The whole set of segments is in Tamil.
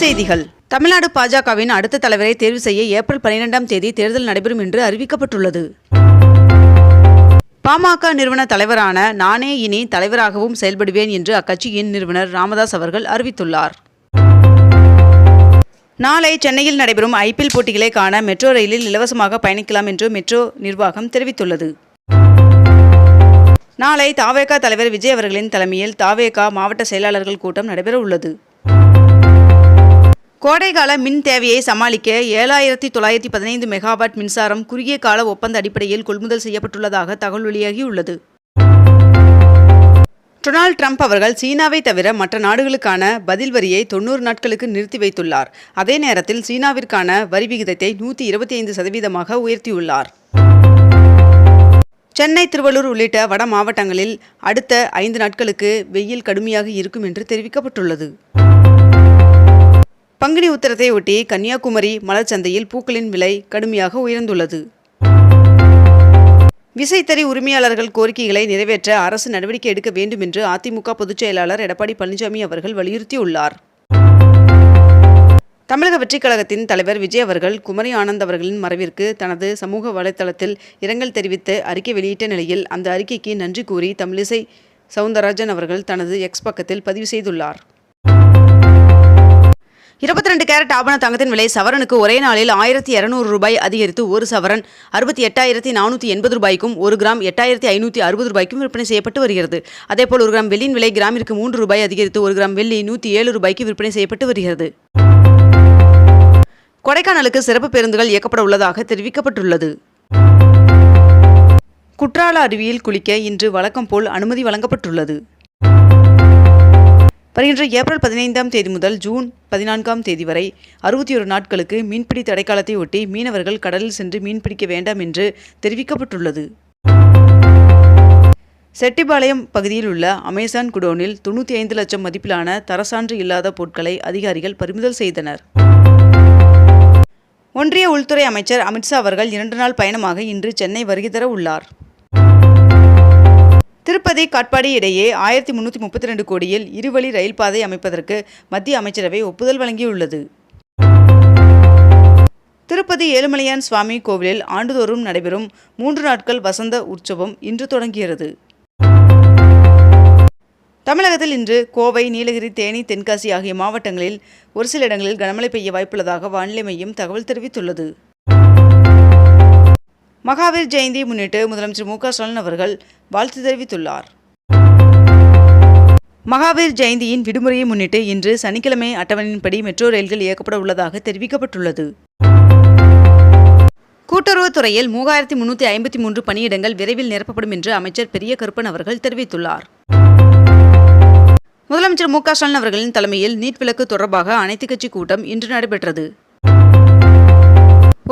செய்திகள். தமிழ்நாடு பாஜகவின் அடுத்த தலைவரை தேர்வு செய்ய ஏப்ரல் பனிரெண்டாம் தேதி தேர்தல் நடைபெறும் என்று அறிவிக்கப்பட்டுள்ளது. பாமக நிறுவன தலைவரான நானே இனி தலைவராகவும் செயல்படுவேன் என்று அக்கட்சியின் நிறுவனர் ராமதாஸ் அவர்கள் அறிவித்துள்ளார். நாளை சென்னையில் நடைபெறும் ஐபிஎல் போட்டிகளை காண மெட்ரோ ரயிலில் இலவசமாக பயணிக்கலாம் என்று மெட்ரோ நிர்வாகம் தெரிவித்துள்ளது. நாளை தாவேகா தலைவர் விஜய் அவர்களின் தலைமையில் தாவேகா மாவட்ட செயலாளர்கள் கூட்டம் நடைபெற உள்ளது கோடைகால மின் தேவையை சமாளிக்க ஏழாயிரத்தி தொள்ளாயிரத்தி பதினைந்து மெகாவாட் மின்சாரம் குறுகிய கால ஒப்பந்த அடிப்படையில் கொள்முதல் செய்யப்பட்டுள்ளதாக தகவல் வெளியாகியுள்ளது. டொனால்ட் ட்ரம்ப் அவர்கள் சீனாவை தவிர மற்ற நாடுகளுக்கான பதில் வரியை தொண்ணூறு நாட்களுக்கு நிறுத்தி வைத்துள்ளார். அதே நேரத்தில் சீனாவிற்கான வரி விகிதத்தை நூற்றி இருபத்தி ஐந்து சதவீதமாக உயர்த்தியுள்ளார். சென்னை திருவள்ளூர் உள்ளிட்ட வட மாவட்டங்களில் அடுத்த ஐந்து நாட்களுக்கு வெயில் கடுமையாக இருக்கும் என்று தெரிவிக்கப்பட்டுள்ளது. பங்குனி உத்தரத்தை ஒட்டி கன்னியாகுமரி மலர்ச்சந்தையில் பூக்களின் விலை கடுமையாக உயர்ந்துள்ளது. விசைத்தறி உரிமையாளர்கள் கோரிக்கைகளை நிறைவேற்ற அரசு நடவடிக்கை எடுக்க வேண்டும் என்று அதிமுக பொதுச் செயலாளர் எடப்பாடி பழனிசாமி அவர்கள் வலியுறுத்தியுள்ளார். தமிழக வெற்றிக் கழகத்தின் தலைவர் விஜய் அவர்கள் குமரி ஆனந்த் அவர்களின் மறைவிற்கு தனது சமூக வலைதளத்தில் இரங்கல் தெரிவித்து அறிக்கை வெளியிட்ட நிலையில் அந்த அறிக்கைக்கு நன்றி கூறி தமிழிசை சவுந்தரராஜன் அவர்கள் தனது எக்ஸ் பக்கத்தில் பதிவு செய்துள்ளார். இருபத்தி ரெண்டு கேரட் ஆபண தங்கத்தின் விலை சவரனுக்கு ஒரே நாளில் ஆயிரத்தி இரநூறு ரூபாய் அதிகரித்து ஒரு சவரன் அறுபத்தி எட்டாயிரத்தி நானூற்றி எண்பது ரூபாய்க்கும் ஒரு கிராம் எட்டாயிரத்தி ஐநூற்றி அறுபது ரூபாய்க்கும் விற்பனை செய்யப்பட்டு வருகிறது. அதேபோல் ஒரு கிராம் வெள்ளியின் விலை கிராமிற்கு மூன்று ரூபாய் அதிகரித்து ஒரு கிராம் வெள்ளி நூற்றி ஏழு ரூபாய்க்கு விற்பனை செய்யப்பட்டு வருகிறது. கொடைக்கானலுக்கு சிறப்பு பேருந்துகள் இயக்கப்பட உள்ளதாக தெரிவிக்கப்பட்டுள்ளது. குற்றால அருவியில் குளிக்க இன்று வழக்கம் போல் அனுமதி வழங்கப்பட்டுள்ளது. வருகின்ற ஏப்ரல் பதினைந்தாம் தேதி முதல் ஜூன் பதினான்காம் தேதி வரை அறுபத்தி ஒரு நாட்களுக்கு மீன்பிடி தடைக்காலத்தை ஒட்டி மீனவர்கள் கடலில் சென்று மீன்பிடிக்க வேண்டாம் என்று தெரிவிக்கப்பட்டுள்ளது. செட்டிபாளையம் பகுதியில் உள்ள அமேசான் குடோனில் தொண்ணூற்றி ஐந்து லட்சம் மதிப்பிலான தரசான்று இல்லாத பொருட்களை அதிகாரிகள் பறிமுதல் செய்தனர். ஒன்றிய உள்துறை அமைச்சர் அமித்ஷா அவர்கள் இரண்டு நாள் பயணமாக இன்று சென்னை வருகை தர உள்ளார். திருப்பதி காட்பாடி இடையே ஆயிரத்தி முன்னூற்றி முப்பத்தி ரெண்டு கோடியில் இருவழி ரயில் பாதை அமைப்பதற்கு மத்திய அமைச்சரவை ஒப்புதல் வழங்கியுள்ளது. திருப்பதி ஏழுமலையான் சுவாமி கோவிலில் ஆண்டுதோறும் நடைபெறும் மூன்று நாட்கள் வசந்த உற்சவம் இன்று தொடங்குகிறது தமிழகத்தில் இன்று கோவை நீலகிரி தேனி தென்காசி ஆகிய மாவட்டங்களில் ஒரு சில இடங்களில் கனமழை பெய்ய வாய்ப்புள்ளதாக வானிலை மையம் தகவல் தெரிவித்துள்ளது. மகாவீர் ஜெயந்தியை முன்னிட்டு முதலமைச்சர் மு க ஸ்டாலின் அவர்கள் வாழ்த்து தெரிவித்துள்ளார். மகாவீர் ஜெயந்தியின் விடுமுறையை முன்னிட்டு இன்று சனிக்கிழமை அட்டவணையின்படி மெட்ரோ ரயில்கள் இயக்கப்பட உள்ளதாக தெரிவிக்கப்பட்டுள்ளது. கூட்டுறவுத்துறையில் மூவாயிரத்தி முன்னூற்றி ஐம்பத்தி மூன்று பணியிடங்கள் விரைவில் நிரப்பப்படும் என்று அமைச்சர் பெரிய கருப்பன் அவர்கள் தெரிவித்துள்ளார். முதலமைச்சர் மு க ஸ்டாலின் அவர்களின் தலைமையில் நீட் விலக்கு தொடர்பாக அனைத்துக் கட்சி கூட்டம் இன்று நடைபெற்றது.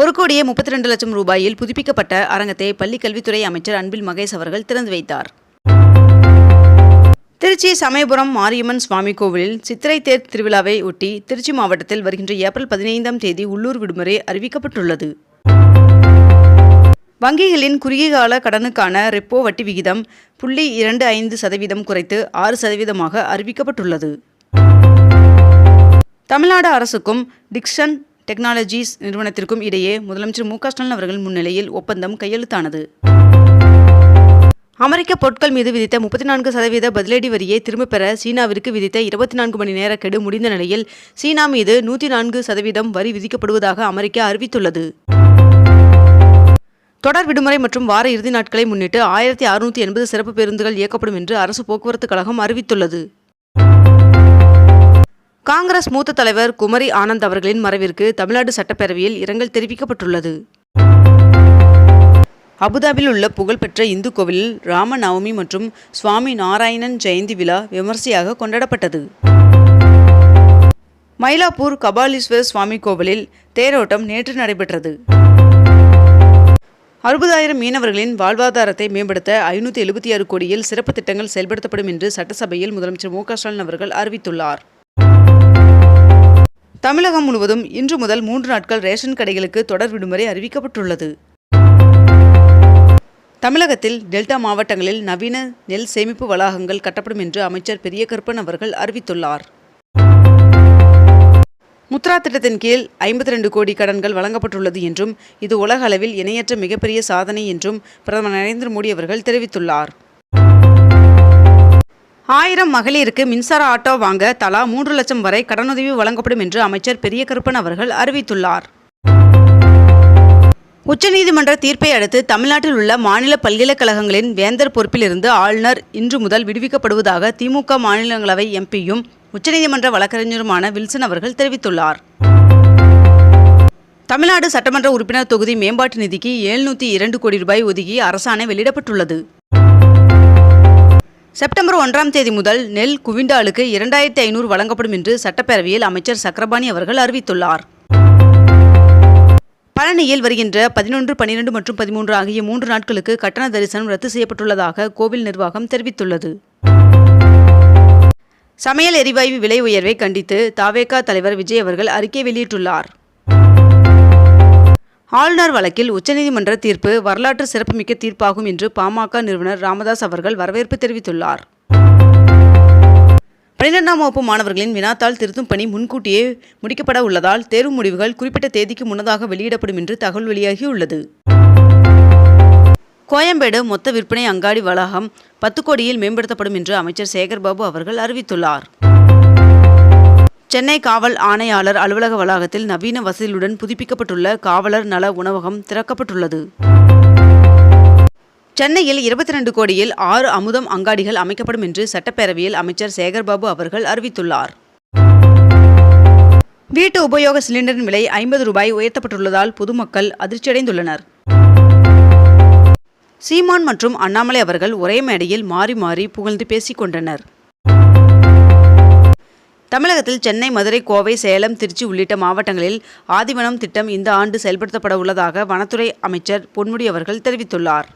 ஒரு கோடியே முப்பத்தி ரெண்டு லட்சம் ரூபாயில் புதுப்பிக்கப்பட்ட அரங்கத்தை பள்ளிக் கல்வித்துறை அமைச்சர் அன்பில் மகேஷ் அவர்கள் திறந்து வைத்தார். திருச்சி சமயபுரம் மாரியம்மன் சுவாமி கோவிலில் சித்திரை தேர் திருவிழாவை ஒட்டி திருச்சி மாவட்டத்தில் வருகின்ற ஏப்ரல் பதினைந்தாம் தேதி உள்ளூர் விடுமுறை அறிவிக்கப்பட்டுள்ளது. வங்கிகளின் குறுகிய கால கடனுக்கான ரெப்போ வட்டி விகிதம் புள்ளி இரண்டு ஐந்து சதவீதம் குறைத்து ஆறு சதவீதமாக அறிவிக்கப்பட்டுள்ளது. தமிழ்நாடு அரசுக்கும் டிக்ஷன் டெக்னாலஜிஸ் நிறுவனத்திற்கும் இடையே முதலமைச்சர் மு க ஸ்டாலின் அவர்கள் முன்னிலையில் ஒப்பந்தம் கையெழுத்தானது. அமெரிக்க பொருட்கள் மீது விதித்த முப்பத்தி நான்கு சதவீத பதிலடி வரியை திரும்பப் பெற சீனாவிற்கு விதித்த இருபத்தி நான்கு மணி நேர கெடு முடிந்த நிலையில் சீனா மீது நூற்றி நான்கு சதவீதம் வரி விதிக்கப்படுவதாக அமெரிக்கா அறிவித்துள்ளது. தொடர் விடுமுறை மற்றும் வார இறுதி நாட்களை முன்னிட்டு ஆயிரத்தி அறுநூற்றி எண்பது சிறப்பு பேருந்துகள் இயக்கப்படும் என்று அரசு போக்குவரத்து கழகம் அறிவித்துள்ளது. காங்கிரஸ் மூத்த தலைவர் குமரி ஆனந்த் அவர்களின் மறைவிற்கு தமிழ்நாடு சட்டப்பேரவையில் இரங்கல் தெரிவிக்கப்பட்டுள்ளது. அபுதாபியில் உள்ள புகழ்பெற்ற இந்து கோவிலில் ராம நவமி மற்றும் சுவாமி நாராயணன் ஜெயந்தி விழா விமர்சையாக கொண்டாடப்பட்டது. மயிலாப்பூர் கபாலீஸ்வரர் சுவாமி கோவிலில் தேரோட்டம் நேற்று நடைபெற்றது. அறுபதாயிரம் மீனவர்களின் வாழ்வாதாரத்தை மேம்படுத்த ஐநூற்றி எழுபத்தி ஆறு கோடியில் சிறப்பு திட்டங்கள் செயல்படுத்தப்படும் என்று சட்டசபையில் முதலமைச்சர் மு க ஸ்டாலின் அவர்கள் அறிவித்துள்ளார். தமிழகம் முழுவதும் இன்று முதல் மூன்று நாட்கள் ரேஷன் கடைகளுக்கு தொடர் விடுமுறை அறிவிக்கப்பட்டுள்ளது. தமிழகத்தில் டெல்டா மாவட்டங்களில் நவீன நெல் சேமிப்பு வளாகங்கள் கட்டப்படும் என்று அமைச்சர் பெரிய கருப்பன் அவர்கள் அறிவித்துள்ளார். முத்ரா திட்டத்தின் கீழ் ஐம்பத்தி ரெண்டு கோடி கடன்கள் வழங்கப்பட்டுள்ளது என்றும் இது உலக அளவில் இணையற்ற மிகப்பெரிய சாதனை என்றும் பிரதமர் நரேந்திர மோடி அவர்கள் தெரிவித்துள்ளார். ஆயிரம் மகளிருக்கு மின்சார ஆட்டோ வாங்க தலா மூன்று லட்சம் வரை கடனுதவி வழங்கப்படும் என்று அமைச்சர் பெரிய கருப்பன் அவர்கள் அறிவித்துள்ளார். உச்சநீதிமன்ற தீர்ப்பை அடுத்து தமிழ்நாட்டில் உள்ள மாநில பல்கலைக்கழகங்களின் வேந்தர் பொறுப்பிலிருந்து ஆளுநர் இன்று முதல் விடுவிக்கப்படுவதாக திமுக மாநிலங்களவை எம்பியும் உச்சநீதிமன்ற வழக்கறிஞருமான வில்சன் அவர்கள் தெரிவித்துள்ளார். தமிழ்நாடு சட்டமன்ற உறுப்பினர் தொகுதி மேம்பாட்டு நிதிக்கு எழுநூற்றி இரண்டு கோடி ரூபாய் ஒதுக்கி அரசாணை வெளியிடப்பட்டுள்ளது. செப்டம்பர் ஒன்றாம் தேதி முதல் நெல் குவிண்டாலுக்கு இரண்டாயிரத்தி ஐநூறு வழங்கப்படும் என்று சட்டப்பேரவையில் அமைச்சர் சக்கரபாணி அவர்கள் அறிவித்துள்ளார். பழனியில் வருகின்ற பதினொன்று பன்னிரெண்டு மற்றும் பதிமூன்று ஆகிய மூன்று நாட்களுக்கு கட்டண தரிசனம் ரத்து செய்யப்பட்டுள்ளதாக கோவில் நிர்வாகம் தெரிவித்துள்ளது. சமையல் எரிவாயு விலை உயர்வை கண்டித்து தாவேகா தலைவர் விஜய் அவர்கள் அறிக்கை வெளியிட்டுள்ளார். ஆளுநர் வழக்கில் உச்சநீதிமன்ற தீர்ப்பு வரலாற்று சிறப்புமிக்க தீர்ப்பாகும் என்று பாமக நிறுவனர் ராமதாஸ் அவர்கள் வரவேற்பு தெரிவித்துள்ளார். பன்னிரெண்டாம் வகுப்பு மாணவர்களின் வினாத்தாள் திருத்தும் பணி முன்கூட்டியே முடிக்கப்பட உள்ளதால் தேர்வு முடிவுகள் குறிப்பிட்ட தேதிக்கு முன்னதாக வெளியிடப்படும் என்று தகவல் வெளியாகியுள்ளது. கோயம்பேடு மொத்த விற்பனை அங்காடி வளாகம் பத்து கோடியில் மேம்படுத்தப்படும் என்று அமைச்சர் சேகர்பாபு அவர்கள் அறிவித்துள்ளார். சென்னை காவல் ஆணையாளர் அலுவலக வளாகத்தில் நவீன வசதிகளுடன் புதுப்பிக்கப்பட்டுள்ள காவலர் நல உணவகம் திறக்கப்பட்டுள்ளது. சென்னையில் இருபத்தி ரெண்டு கோடியில் ஆறு அமுதம் அங்காடிகள் அமைக்கப்படும் என்று சட்டப்பேரவையில் அமைச்சர் சேகர்பாபு அவர்கள் அறிவித்துள்ளார். வீட்டு உபயோக சிலிண்டரின் விலை ஐம்பது ரூபாய் உயர்த்தப்பட்டுள்ளதால் பொதுமக்கள் அதிர்ச்சியடைந்துள்ளனர். சீமான் மற்றும் அண்ணாமலை அவர்கள் ஒரே மேடையில் மாறி மாறி புகழ்ந்து பேசிக் கொண்டனர் தமிழகத்தில் சென்னை மதுரை கோவை சேலம் திருச்சி உள்ளிட்ட மாவட்டங்களில் ஆதிவனம் திட்டம் இந்த ஆண்டு செயல்படுத்தப்பட உள்ளதாக வனத்துறை அமைச்சர் பொன்முடி அவர்கள் தெரிவித்துள்ளார்.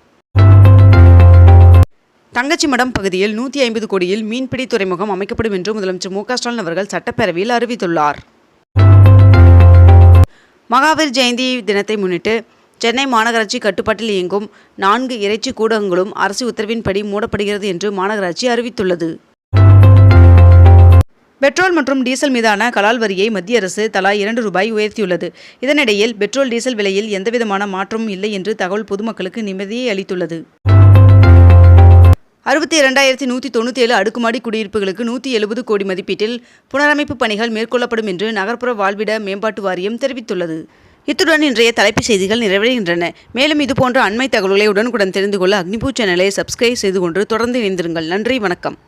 தங்கச்சிமடம் பகுதியில் நூற்றி ஐம்பது கோடியில் மீன்பிடி துறைமுகம் அமைக்கப்படும் என்று முதலமைச்சர் மு க ஸ்டாலின் அவர்கள் சட்டப்பேரவையில் அறிவித்துள்ளார். மகாவீர் ஜெயந்தி தினத்தை முன்னிட்டு சென்னை மாநகராட்சி கட்டுப்பாட்டில் இயங்கும் நான்கு இறைச்சி கூடங்களும் அரசு உத்தரவின்படி மூடப்படுகிறது என்று மாநகராட்சி அறிவித்துள்ளது. பெட்ரோல் மற்றும் டீசல் மீதான கலால் வரியை மத்திய அரசு தலா இரண்டு ரூபாய் உயர்த்தியுள்ளது. இதனிடையில் பெட்ரோல் டீசல் விலையில் எந்தவிதமான மாற்றமும் இல்லை என்று தகவல் பொதுமக்களுக்கு நிம்மதியை அளித்துள்ளது. அறுபத்தி இரண்டாயிரத்தி நூற்றி தொண்ணூற்றி ஏழு அடுக்குமாடி குடியிருப்புகளுக்கு நூற்றி எழுபது கோடி மதிப்பீட்டில் புனரமைப்பு பணிகள் மேற்கொள்ளப்படும் என்று நகர்ப்புற வாழ்விட மேம்பாட்டு வாரியம் தெரிவித்துள்ளது. இத்துடன் இன்றைய தலைப்புச் செய்திகள் நிறைவடைகின்றன. மேலும் இதுபோன்ற அண்மை தகவல்களை உடனுக்குடன் தெரிந்து கொள்ள அக்னிபூ சேனலை சப்ஸ்கிரைப் செய்து கொண்டு தொடர்ந்து இணைந்திருங்கள். நன்றி வணக்கம்.